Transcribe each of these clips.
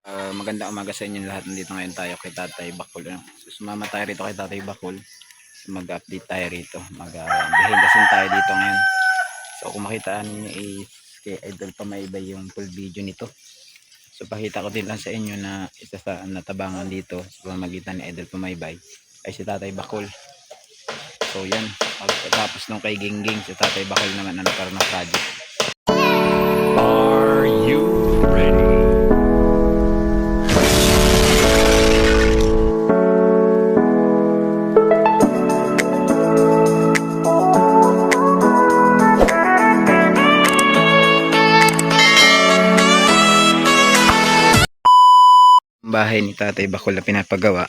Ah, magandang umaga sa inyo lahat. Nandito ngayon tayo kay Tatay Bakul. Ano? Sumama tayo rito kay Tatay Bakul. So, mag-update tayo rito. Mag-behind the scene tayo dito ngayon. So kung makita niyo is kay Idol Pamaybay yung full video nito. So pakita ko din lang sa inyo na isa sa natabangan dito sa pamamagitan ni Idol Pamaybay ay si Tatay Bakul. So yan, pagkatapos nung kay Gingging, si Tatay Bakul naman ang nagkaroon ng project. Bahay ni Tatay Bakul na pinapagawa.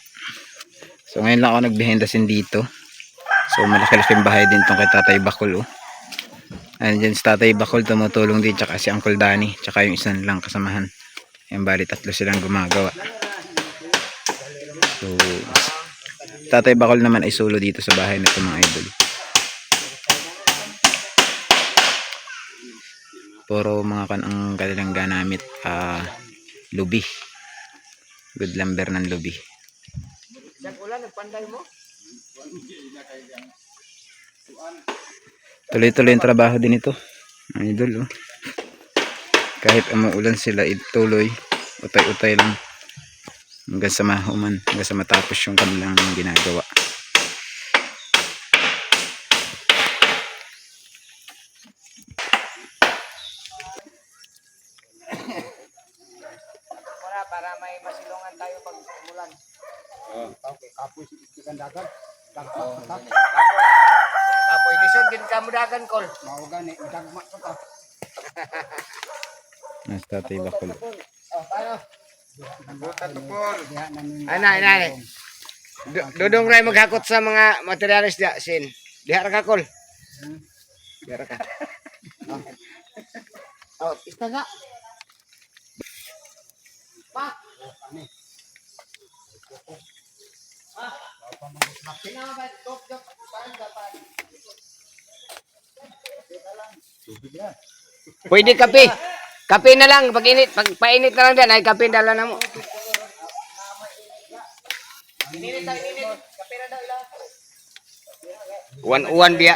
So ngayon lang ako nag-behind the scene dito. So malaki-laki bahay din tong kay Tatay Bakul oh. Andyan si Tatay Bakul tumutulong din tsaka si Uncle Danny tsaka yung isang lang kasamahan. Yung bali tatlo silang gumagawa. So Tatay Bakul naman ay solo dito sa bahay nito mga idol. Puro mga kan ang kanilang ganamit ah lubi. Good lumber ng lubi. Tuloy-tuloy yung trabaho din ito. Mga idol, oh. Kahit umuulan sila, ituloy. Utay-utay lang. Hanggang sa mahuman. Hanggang sa matapos yung kanilang ginagawa. Muna para may masilungan tayo pag umulan. Okay, kapoy si ikan dagat. Dagma pa ta. Apoy, apoy lisod din ka mudagan kol. Mao gani dagma pa ta. Tatay bakul. Oh, paano? Ana, ana, ana. Du- Dudong ray maghakot sa mga materialis dia sin. Diha ra ka kol. Diha ra ka. Oh, pista nga. Pa. Pwede kape. Kape na lang pag init, pag painit na lang diyan ay kape dala na mo. One one biya.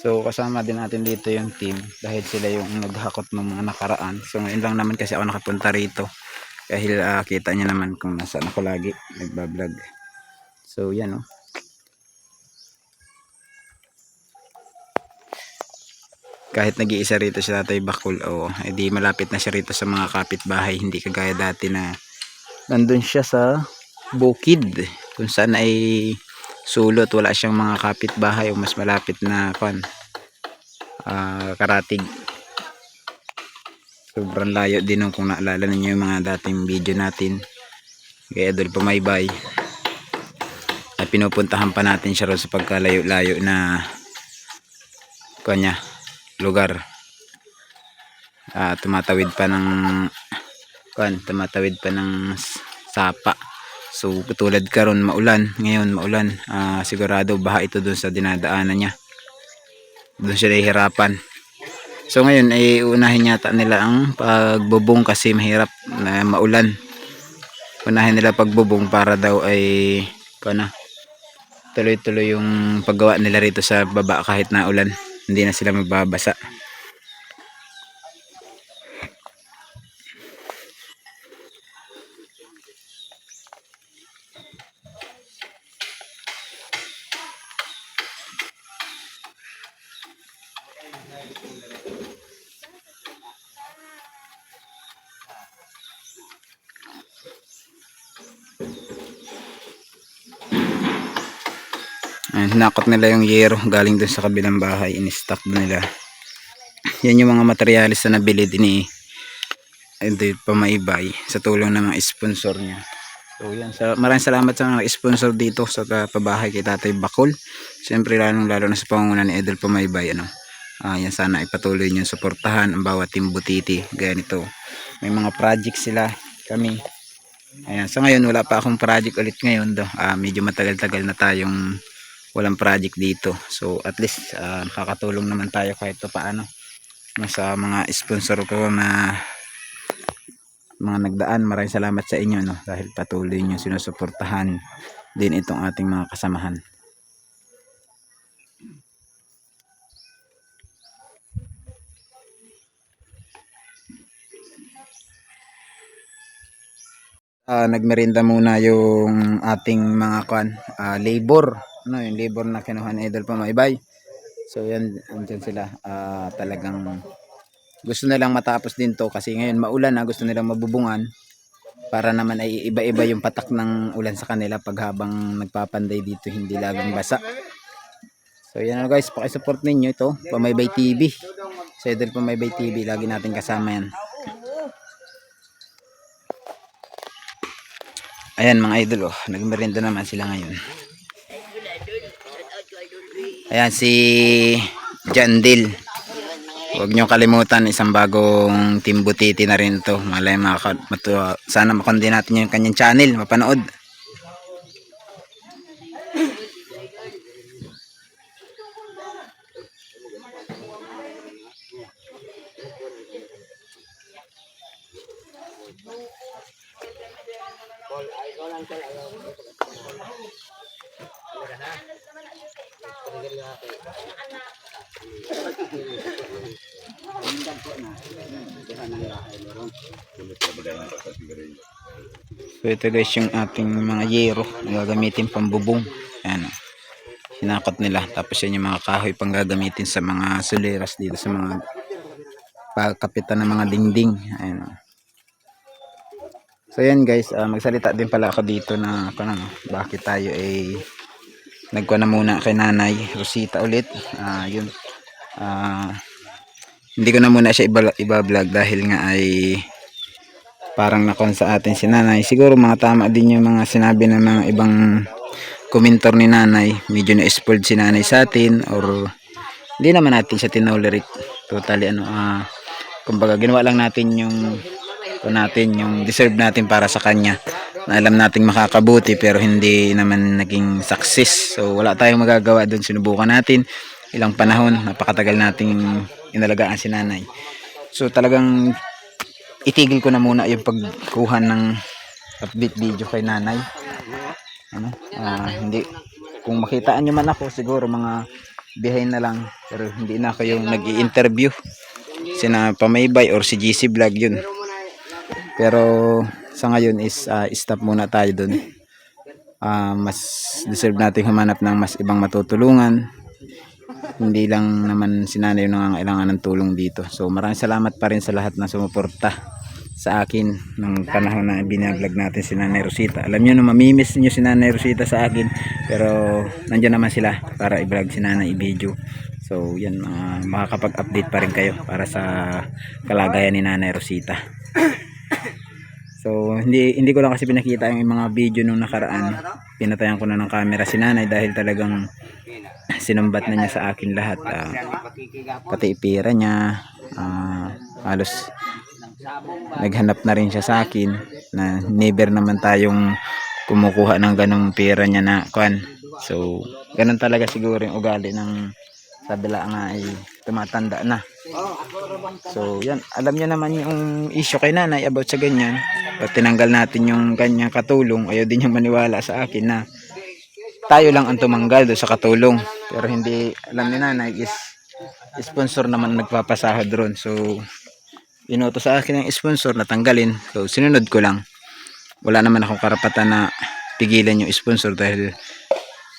So kasama din natin dito yung team dahil sila yung naghakot ng mga nakaraan. So ngayon lang naman kasi ako nakapunta rito dahil ah, kita niya naman kung nasaan ako lagi nagbablog. So yan oh. kahit nag-iisa rito si Tatay Bakul o edi malapit na siya rito sa mga kapitbahay hindi kagaya dati na nandun siya sa bukid kung saan ay sulot wala siyang mga kapitbahay o mas malapit na kwan ah, karatig. Sobrang layo din nung kung naalala ninyo yung mga dating video natin. Kay Idol Pamaybay na pinupuntahan pa natin siya sa pagkalayo-layo na kanya lugar. Ah tumatawid pa ng kan tumatawid pa ng sapa so tulad karon maulan. Ngayon maulan. Ah, sigurado baha ito dun sa dinadaanan niya. Dun siya nahihirapan. So ngayon ay unahin yata nila ang pagbubong kasi mahirap na maulan. Unahin nila pagbubong para daw ay kana tuloy-tuloy yung paggawa nila rito sa baba kahit na ulan. Hindi na sila magbabasa Ayan, hinakot nila yung yero galing dun sa kabilang bahay. In-stock nila. Yan yung mga materialis na nabili din eh. ni hindi pamaibay sa tulong ng mga sponsor niya. So yan, sa, maraming salamat sa mga sponsor dito sa pabahay kay Tatay Bakol. Siyempre lalong lalo na sa pangunan ni Edel Pamaybay. Ano? Ah, yan sana ipatuloy niyo suportahan ang bawat team butiti. Gaya nito. May mga project sila kami. Ayan, sa ngayon wala pa akong project ulit ngayon do. Ah, medyo matagal-tagal na tayong walang project dito. So at least ah, nakakatulong naman tayo kahit pa paano no, sa mga sponsor ko na mga nagdaan. Maraming salamat sa inyo no dahil patuloy niyo sinusuportahan din itong ating mga kasamahan. Ah, nagmerinda muna yung ating mga kwan, ah, labor, ano, yung labor na kinuha ni Idol Pamaybay. So yan, andyan sila. Ah, talagang gusto nilang matapos din to kasi ngayon maulan na gusto nilang mabubungan para naman ay iba-iba yung patak ng ulan sa kanila pag habang nagpapanday dito hindi laging basa. So yan na guys, pakisupport ninyo ito, Pamaybay TV. Sa Idol Pamaybay TV, lagi natin kasama yan. Ayan mga idol oh, nagmerienda naman sila ngayon. Ayan si John Dill. Huwag niyo kalimutan isang bagong Team Butiti na rin to. Malay maka, matuwa. Sana makundi natin yung kanyang channel, mapanood. So ito guys yung ating mga yero na gagamitin pambubong. Ayan oh. Hinakot nila. Tapos yan yung mga kahoy pang gagamitin sa mga suliras dito sa mga pagkapitan ng mga dingding. Ayan oh. So yan guys, ah, magsalita din pala ako dito na ano, bakit tayo ay nagkuha na muna kay Nanay Rosita ulit. Ah, yun. Ah, hindi ko na muna siya iba, iba-vlog dahil nga ay parang nakon sa atin si nanay. Siguro mga tama din yung mga sinabi ng mga ibang komentor ni nanay. Medyo na-spoiled si nanay sa atin or hindi naman natin siya tinolerate. Totally ano, ah kumbaga ginawa lang natin yung kung natin yung deserve natin para sa kanya na alam nating makakabuti pero hindi naman naging success so wala tayong magagawa doon sinubukan natin ilang panahon napakatagal nating inalagaan si nanay. So talagang itigil ko na muna yung pagkuha ng update video kay nanay. Ano? Ah, hindi. Kung makitaan nyo man ako siguro mga behind na lang. Pero hindi na ako yung nag interview sina Pamaybay or si GC Vlog yun. Pero sa ngayon is ah, stop muna tayo dun. Ah, mas deserve natin humanap ng mas ibang matutulungan hindi lang naman si nanay yung nangangailangan ng tulong dito. So maraming salamat pa rin sa lahat na sumuporta sa akin ng panahon na binablog natin si Nanay Rosita. Alam nyo na mamimiss nyo si Nanay Rosita sa akin pero nandyan naman sila para i-vlog si Nanay i-video. So yan, uh, makakapag-update pa rin kayo para sa kalagayan ni Nanay Rosita. So hindi hindi ko lang kasi pinakita yung mga video nung nakaraan. Pinatayan ko na ng camera si Nanay dahil talagang sinumbat na niya sa akin lahat. ah, pati ipira niya. ah, halos naghanap na rin siya sa akin na never naman tayong kumukuha ng ganong pera niya na kwan. So, ganun talaga siguro yung ugali ng sabila nga ay tumatanda na. So, yan. Alam niya naman yung issue kay nanay about sa ganyan. Pag tinanggal natin yung kanyang katulong, ayaw din niya maniwala sa akin na tayo lang ang tumanggal doon sa katulong. Pero hindi, alam ni nanay is sponsor naman nagpapasahod ron. So, inuto sa akin ng sponsor na tanggalin. So, sinunod ko lang. Wala naman akong karapatan na pigilan yung sponsor dahil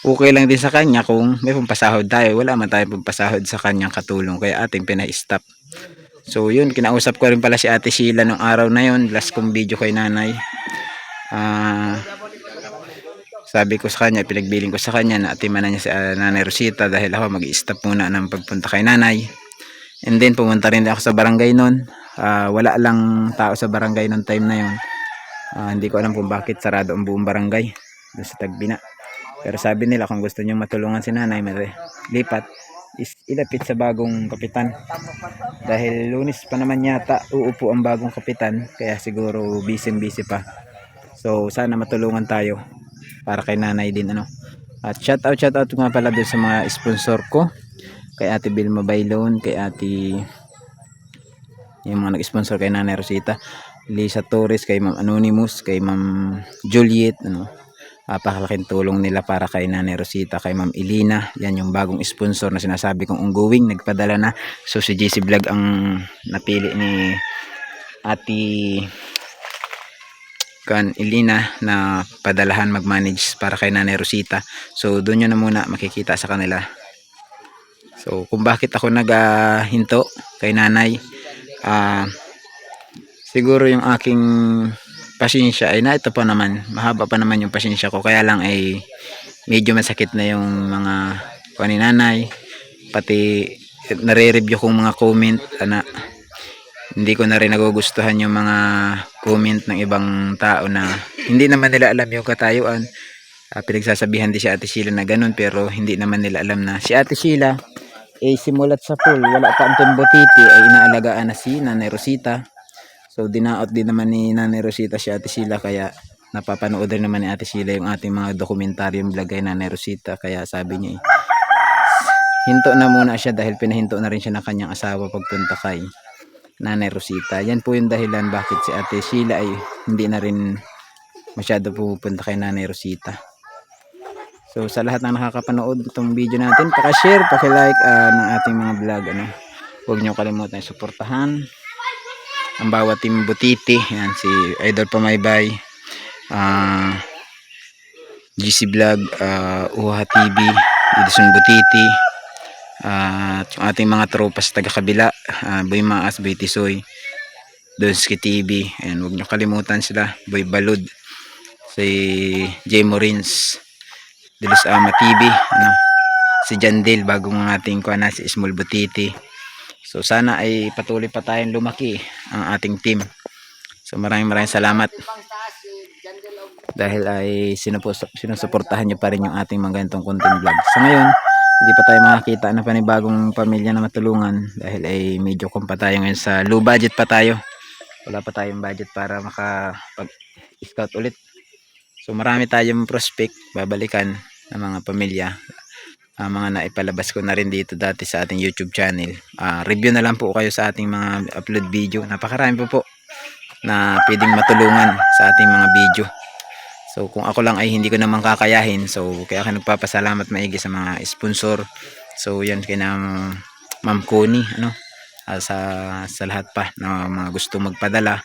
okay lang din sa kanya kung may pampasahod tayo. Wala man tayong pampasahod sa kanyang katulong kaya ating pina-stop. So yun, kinausap ko rin pala si Ate Sheila nung araw na yun. Last kong video kay nanay. Ah, sabi ko sa kanya, pinagbiling ko sa kanya na atimanan niya si ah, Nanay Rosita dahil ako mag-stop muna ng pagpunta kay Nanay. And then pumunta rin ako sa barangay noon. Ah, wala lang tao sa barangay noon time na yun. Ah, hindi ko alam kung bakit sarado ang buong barangay doon sa Tagbina. Pero sabi nila kung gusto niyo matulungan si Nanay, lipat is ilapit sa bagong kapitan. Dahil lunis pa naman yata uupo ang bagong kapitan kaya siguro busy busy pa. So sana matulungan tayo para kay nanay din ano. At shout out shout out nga pala doon sa mga sponsor ko. Kay Ate Vilma Bailon, kay Ate yung mga nag-sponsor kay Nanay Rosita. Lisa Torres, kay Ma'am Anonymous, kay Ma'am Juliet, ano. Napakalaking tulong nila para kay Nanay Rosita, kay Ma'am Elina. Yan yung bagong sponsor na sinasabi kong ungguwing, nagpadala na. So si GC Vlog ang napili ni Ate kan Elina na padalahan mag-manage para kay Nanay Rosita. So doon nyo na muna makikita sa kanila. So kung bakit ako naghinto kay Nanay, ah siguro yung aking pasensya ay na ito pa naman, mahaba pa naman yung pasensya ko. Kaya lang ay medyo masakit na yung mga kuha Nanay. Pati nare-review kong mga comment na hindi ko na rin nagugustuhan yung mga comment ng ibang tao na hindi naman nila alam yung katayuan. Ah, pinagsasabihan din si Ate Sheila na ganun pero hindi naman nila alam na si Ate Sheila eh simulat sa pool wala pa ang timbotiti ay inaalagaan na si Nanay Rosita. So dinaot din naman ni Nanay Rosita si Ate Sheila kaya napapanood rin naman ni Ate Sheila yung ating mga dokumentaryong vlog kay Nanay Rosita kaya sabi niya eh, hinto na muna siya dahil pinahinto na rin siya ng kanyang asawa pagpunta kay Nanay Rosita. Yan po yung dahilan bakit si Ate Sheila ay hindi na rin masyado pupunta kay Nanay Rosita. So sa lahat ng nakakapanood itong video natin, paka-share, paki-like ah, ng ating mga vlog ano. Huwag niyo kalimutan suportahan ang bawat team Butiti, yan si Idol Pamaybay, ah GC Vlog, uh, Uha TV, Edison Butiti, at yung ating mga tropa taga-kabila, uh, Boy Maas, Boy Tisoy, Donski TV, and huwag nyo kalimutan sila, Boy Balud, si Jay Morins, Dilos Ama TV, ano, si Jandil, bagong ating kuha si Small Butiti. So sana ay patuloy pa tayong lumaki ang ating team. So maraming maraming salamat dahil ay sinusuportahan nyo pa rin yung ating mga ganitong content vlog. Sa ngayon, hindi pa tayo makakita ng panibagong pamilya na matulungan dahil ay medyo kung pa tayo ngayon sa low budget pa tayo. Wala pa tayong budget para makapag-scout ulit. So marami tayong prospect babalikan ng mga pamilya. Ah, mga naipalabas ko na rin dito dati sa ating YouTube channel. Ah, review na lang po kayo sa ating mga upload video. Napakarami po po na pwedeng matulungan sa ating mga video. So kung ako lang ay hindi ko naman kakayahin, so kaya ako nagpapasalamat maigi sa mga sponsor. So yan kay na Ma'am Connie, ano, ah, sa sa lahat pa na mga gusto magpadala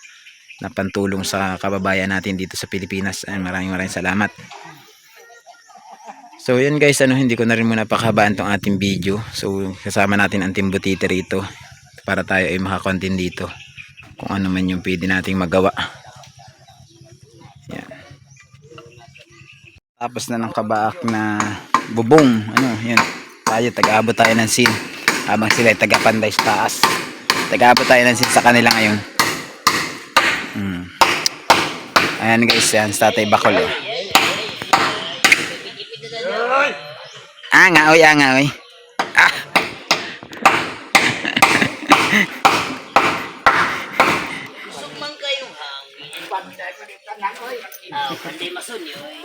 na pantulong sa kababayan natin dito sa Pilipinas. Ay, maraming maraming salamat. So yan guys, ano hindi ko na rin muna pakahabaan tong ating video. So kasama natin ang Team Butite rito para tayo ay makakontin dito kung ano man yung pwede nating magawa. Tapos na ng kabaak na bubong. Ano, yan. Tayo, tag-abot tayo ng sin. Habang sila ay taga-panday sa taas. Tag-abot tayo ng sin sa kanila ngayon. Hmm. Ayan guys, yan. Sa tatay bakol. Oh. Anga, oy, anga, oy. Ah.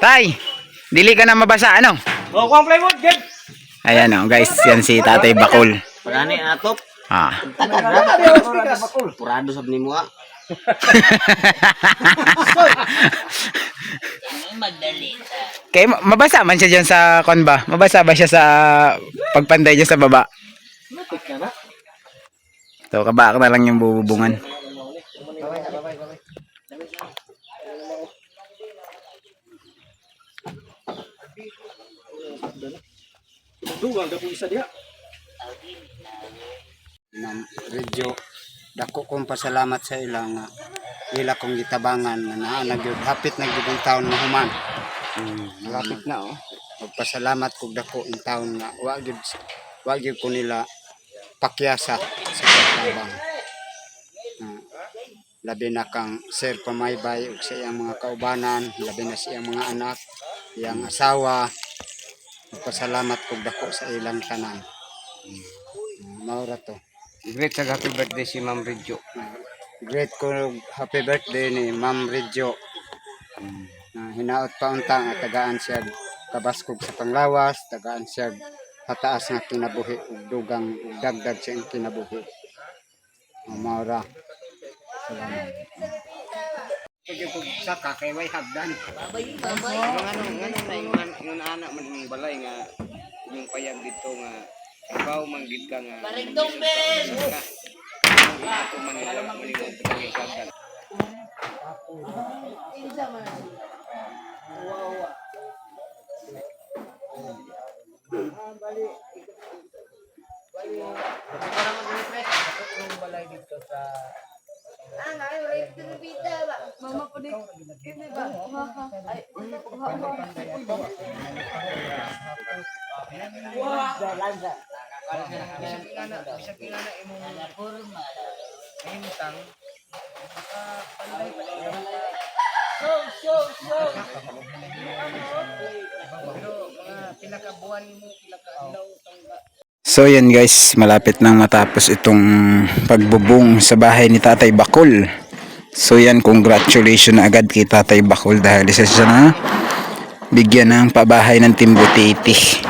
Tay, dili ka na mabasa, ano? Oh, kuang plywood, good. Ayan oh, guys, yan si Tatay Bakol. Pagani atop, Ah. purado sab nimo ah. Kay ma- mabasa man siya diyan sa kon ba? Mabasa ba siya sa pagpanday diyan sa baba? So kabak na lang yung bububungan. Dugang dapo isa diha. Nam radyo dako kong pasalamat sa ila nga ila kong gitabangan nga naa nagyud hapit nagyud ang taon nga human. Hmm, malapit na oh. Magpasalamat kog dako in taon na wa gyud wa gyud ko nila pakyasa sa pagtabang. Ah, labi na kang Sir Pamaybay ug sa iyang mga kaubanan, labi na sa iyang mga anak, iyang asawa. Magpasalamat kog dako sa ilang tanan. Hmm, Maura to. Great sa happy birthday si Ma'am Ridjo. Great ko happy birthday ni Ma'am Ridjo. Na hinaot pa unta nga tagaan siya kabaskog sa panglawas, tagaan siya hataas nga kinabuhi ug dugang ug dagdag sa iyang kinabuhi. Oh, maura. Salamat. Kaya kung saka kay way hagdan. Ano ano ano na yung yung anak man yung balay nga yung payag dito nga ikaw man gid ka nga. Barigdong ben. Ako man nga malingon sa kagkan. Mama po din. Ini ba? Ay, Bisag ingana, bisag ingana imong mahimutang. Baka panday pa din. Pero mga pila ka buwan mo, pila ka adlaw tangga. So yan guys, malapit nang matapos itong pagbubong sa bahay ni Tatay Bakol. So yan, congratulations na agad kay Tatay Bakol dahil isa siya na bigyan ng pabahay ng Timbutiti.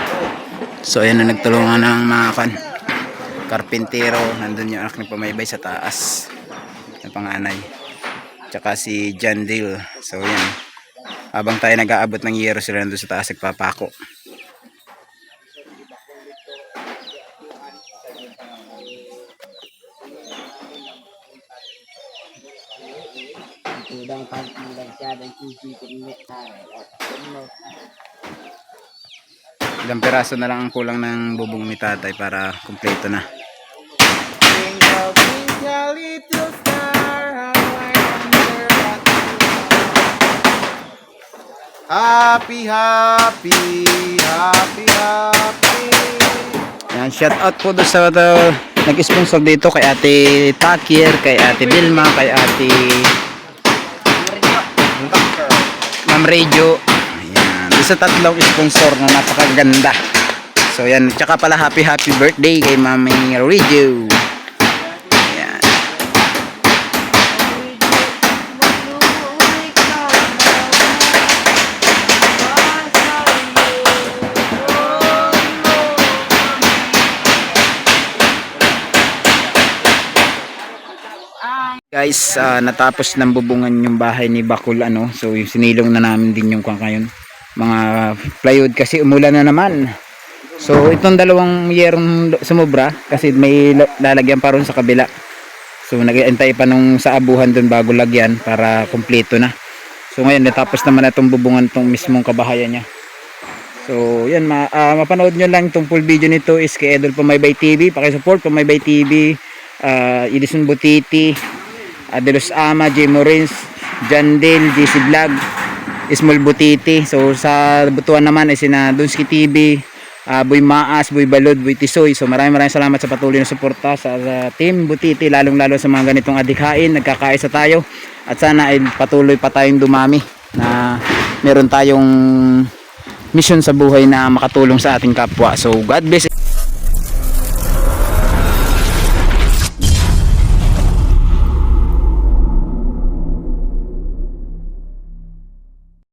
So ayan na nagtulungan ng mga kan karpintero. Nandun yung anak ni Pamaybay sa taas na panganay. Tsaka si John Dale. So yan. Habang tayo nag-aabot ng yero sila nandun sa taas nagpapako. Tudang pagkilang siya ng TV kundi Ilang peraso na lang ang kulang ng bubong ni tatay para kumpleto na. Happy, happy, happy, happy. Yan, shout out po doon sa uh, nag-sponsor dito kay Ate Takir, kay Ate Vilma, kay Ate Ma'am Radio. Ayan, doon sa tatlong sponsor na napakaganda. So yan, tsaka pala happy happy birthday kay Mami Radio. Ayan. Guys, ah, natapos ng bubungan yung bahay ni Bakul ano. So sinilong na namin din yung kwan ngayon. Mga plywood kasi umulan na naman. So itong dalawang yerong sumubra kasi may la- lalagyan pa ron sa kabila. So nag-iintay pa nung sa abuhan doon bago lagyan para kumpleto na. So ngayon natapos naman na itong bubungan tong mismong kabahayan niya. So yan ma ah, mapanood nyo lang itong full video nito is kay Edol Pamaybay TV. Pakisupport Pamaybay TV. Uh, Edison Butiti. Adelos Ama, J. Morins, Jandel, JC Vlog, Small Butiti. So sa butuan naman ay sina Dunski TV, ah, Boy Maas, Boy Balod, Boy Tisoy. So maraming maraming salamat sa patuloy na suporta sa, sa Team Butiti, lalong lalo sa mga ganitong adikain. Nagkakaisa tayo at sana ay patuloy pa tayong dumami na meron tayong mission sa buhay na makatulong sa ating kapwa. So God bless